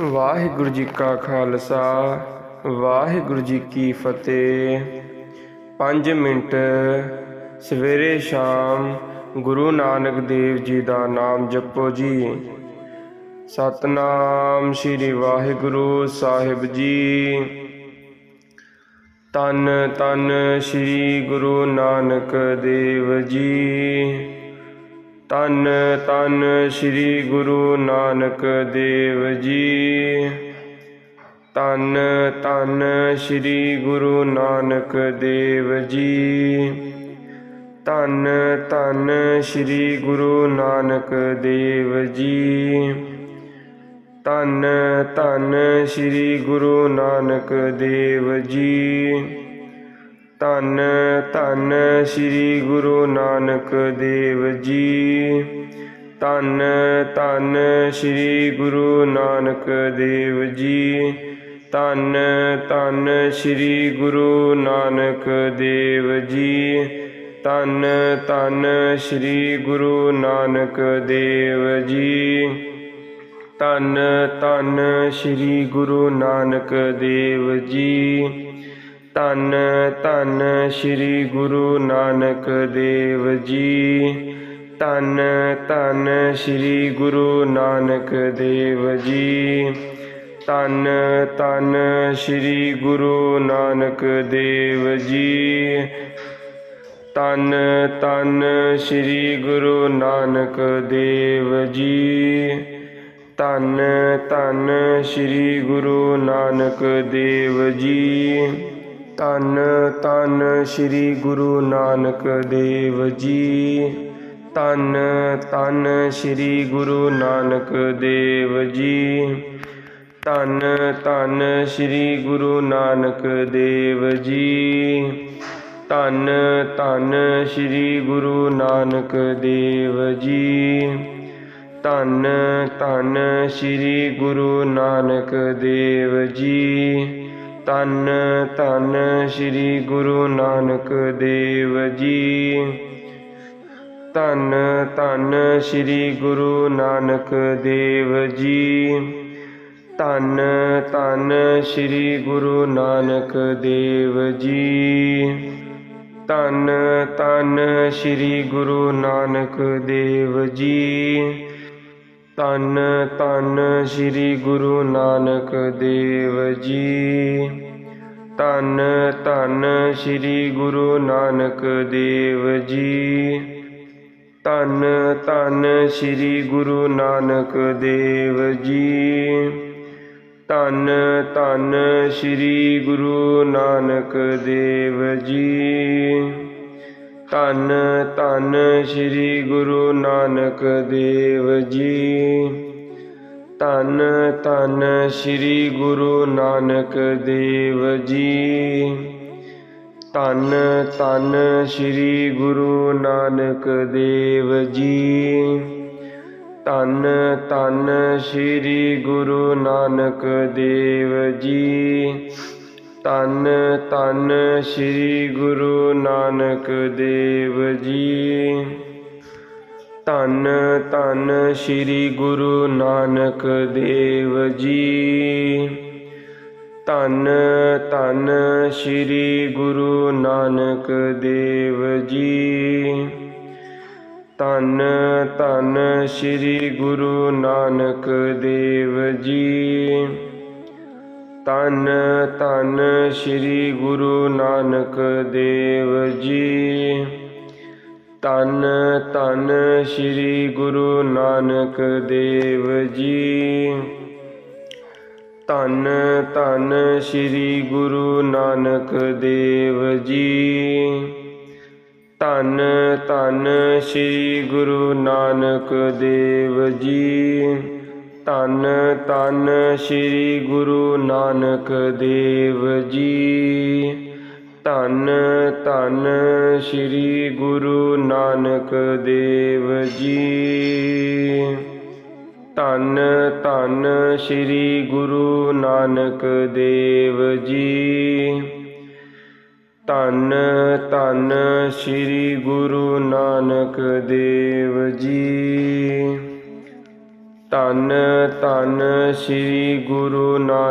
ਵਾਹਿਗੁਰੂ ਜੀ ਕਾ ਖਾਲਸਾ, ਵਾਹਿਗੁਰੂ ਜੀ ਕੀ ਫਤਿਹ। 5 ਮਿੰਟ ਸਵੇਰੇ ਸ਼ਾਮ ਗੁਰੂ ਨਾਨਕ ਦੇਵ ਜੀ ਦਾ ਨਾਮ ਜਪੋ ਜੀ। ਸਤਨਾਮ ਸ੍ਰੀ ਵਾਹਿਗੁਰੂ ਸਾਹਿਬ ਜੀ। ਤਨ ਤਨ ਸ੍ਰੀ ਗੁਰੂ ਨਾਨਕ ਦੇਵ ਜੀ। ਤਨ ਤਨ ਸ੍ਰੀ ਗੁਰੂ ਨਾਨਕ ਦੇਵ ਜੀ। ਤਨ ਤਨ ਸ੍ਰੀ ਗੁਰੂ ਨਾਨਕ ਦੇਵ ਜੀ। ਤਨ ਤਨ ਸ੍ਰੀ ਗੁਰੂ ਨਾਨਕ ਦੇਵ ਜੀ। ਤਨ ਤਨ ਸ੍ਰੀ ਗੁਰੂ ਨਾਨਕ ਦੇਵ ਜੀ। ਧੰਨ ਧੰਨ ਸ੍ਰੀ ਗੁਰੂ ਨਾਨਕ ਦੇਵ ਜੀ। ਧੰਨ ਧੰਨ ਸ੍ਰੀ ਗੁਰੂ ਨਾਨਕ ਦੇਵ ਜੀ। ਧੰਨ ਧੰਨ ਸ੍ਰੀ ਗੁਰੂ ਨਾਨਕ ਦੇਵ ਜੀ। ਧੰਨ ਧੰਨ ਸ੍ਰੀ ਗੁਰੂ ਨਾਨਕ ਦੇਵ ਜੀ। ਧੰਨ ਧੰਨ ਸ੍ਰੀ ਗੁਰੂ ਨਾਨਕ ਦੇਵ ਜੀ। ਧੰਨ ਧੰਨ ਸ੍ਰੀ ਗੁਰੂ ਨਾਨਕ ਦੇਵ ਜੀ। ਧੰਨ ਧੰਨ ਸ੍ਰੀ ਗੁਰੂ ਨਾਨਕ ਦੇਵ ਜੀ। ਧੰਨ ਧੰਨ ਸ੍ਰੀ ਗੁਰੂ ਨਾਨਕ ਦੇਵ ਜੀ। ਧੰਨ ਧੰਨ ਸ੍ਰੀ ਗੁਰੂ ਨਾਨਕ ਦੇਵ ਜੀ। ਧੰਨ ਧੰਨ ਸ੍ਰੀ ਗੁਰੂ ਨਾਨਕ ਦੇਵ ਜੀ। ਧੰਨ ਧੰਨ ਸ੍ਰੀ ਗੁਰੂ ਨਾਨਕ ਦੇਵ ਜੀ। ਧੰਨ ਧੰਨ ਸ੍ਰੀ ਗੁਰੂ ਨਾਨਕ ਦੇਵ ਜੀ। ਧੰਨ ਧੰਨ ਸ੍ਰੀ ਗੁਰੂ ਨਾਨਕ ਦੇਵ ਜੀ। ਧੰਨ ਧੰਨ ਸ੍ਰੀ ਗੁਰੂ ਨਾਨਕ ਦੇਵ ਜੀ। ਧੰਨ ਧੰਨ ਸ੍ਰੀ ਗੁਰੂ ਨਾਨਕ ਦੇਵ ਜੀ। ਧੰਨ ਧੰਨ ਸ੍ਰੀ ਗੁਰੂ ਨਾਨਕ ਦੇਵ ਜੀ। ਧੰਨ ਧੰਨ ਸ੍ਰੀ ਗੁਰੂ ਨਾਨਕ ਦੇਵ ਜੀ। ਧੰਨ ਧੰਨ ਸ੍ਰੀ ਗੁਰੂ ਨਾਨਕ ਦੇਵ ਜੀ। ਧੰਨ ਧੰਨ ਸ੍ਰੀ ਗੁਰੂ ਨਾਨਕ ਦੇਵ ਜੀ। ਧੰਨ ਧੰਨ ਸ੍ਰੀ ਗੁਰੂ ਨਾਨਕ ਦੇਵ ਜੀ। ਧੰਨ ਧੰਨ ਸ੍ਰੀ ਗੁਰੂ ਨਾਨਕ ਦੇਵ ਜੀ। ਧੰਨ ਧੰਨ ਸ੍ਰੀ ਗੁਰੂ ਨਾਨਕ ਦੇਵ ਜੀ। ਧੰਨ ਧੰਨ ਸ੍ਰੀ ਗੁਰੂ ਨਾਨਕ ਦੇਵ ਜੀ। ਧੰਨ ਧੰਨ ਸ੍ਰੀ ਗੁਰੂ ਨਾਨਕ ਦੇਵ ਜੀ। ਧੰਨ ਧੰਨ ਸ੍ਰੀ ਗੁਰੂ ਨਾਨਕ ਦੇਵ ਜੀ। ਧੰਨ ਧੰਨ ਸ੍ਰੀ ਗੁਰੂ ਨਾਨਕ ਦੇਵ ਜੀ। ਧੰਨ ਧੰਨ ਸ੍ਰੀ ਗੁਰੂ ਨਾਨਕ ਦੇਵ ਜੀ। ਧੰਨ ਧੰਨ ਸ੍ਰੀ ਗੁਰੂ ਨਾਨਕ ਦੇਵ ਜੀ। ਧੰਨ ਧੰਨ ਸ੍ਰੀ ਗੁਰੂ ਨਾਨਕ ਦੇਵ ਜੀ। ਧੰਨ ਧੰਨ ਸ੍ਰੀ ਗੁਰੂ ਨਾਨਕ ਦੇਵ ਜੀ। ਧੰਨ ਧੰਨ ਸ੍ਰੀ ਗੁਰੂ ਨਾਨਕ ਦੇਵ ਜੀ। ਧੰਨ ਧੰਨ ਸ੍ਰੀ ਗੁਰੂ ਨਾਨਕ ਦੇਵ ਜੀ। ਧੰਨ ਧੰਨ ਸ੍ਰੀ ਗੁਰੂ ਨਾਨਕ ਦੇਵ ਜੀ। ਧੰਨ ਧੰਨ ਸ੍ਰੀ ਗੁਰੂ ਨਾਨਕ ਦੇਵ ਜੀ। ਧੰਨ ਧੰਨ ਸ੍ਰੀ ਗੁਰੂ ਨਾਨਕ ਦੇਵ ਜੀ। ਧੰਨ ਧੰਨ ਸ੍ਰੀ ਗੁਰੂ ਨਾਨਕ ਦੇਵ ਜੀ। ਧੰਨ ਧੰਨ ਸ੍ਰੀ ਗੁਰੂ ਨਾਨਕ ਦੇਵ ਜੀ। ਧੰਨ ਧੰਨ ਸ੍ਰੀ ਗੁਰੂ ਨਾਨਕ ਦੇਵ ਜੀ। ਧੰਨ ਧੰਨ ਸ੍ਰੀ ਗੁਰੂ ਨਾਨਕ ਦੇਵ ਜੀ। ਧੰਨ ਧੰਨ ਸ੍ਰੀ ਗੁਰੂ ਨਾਨਕ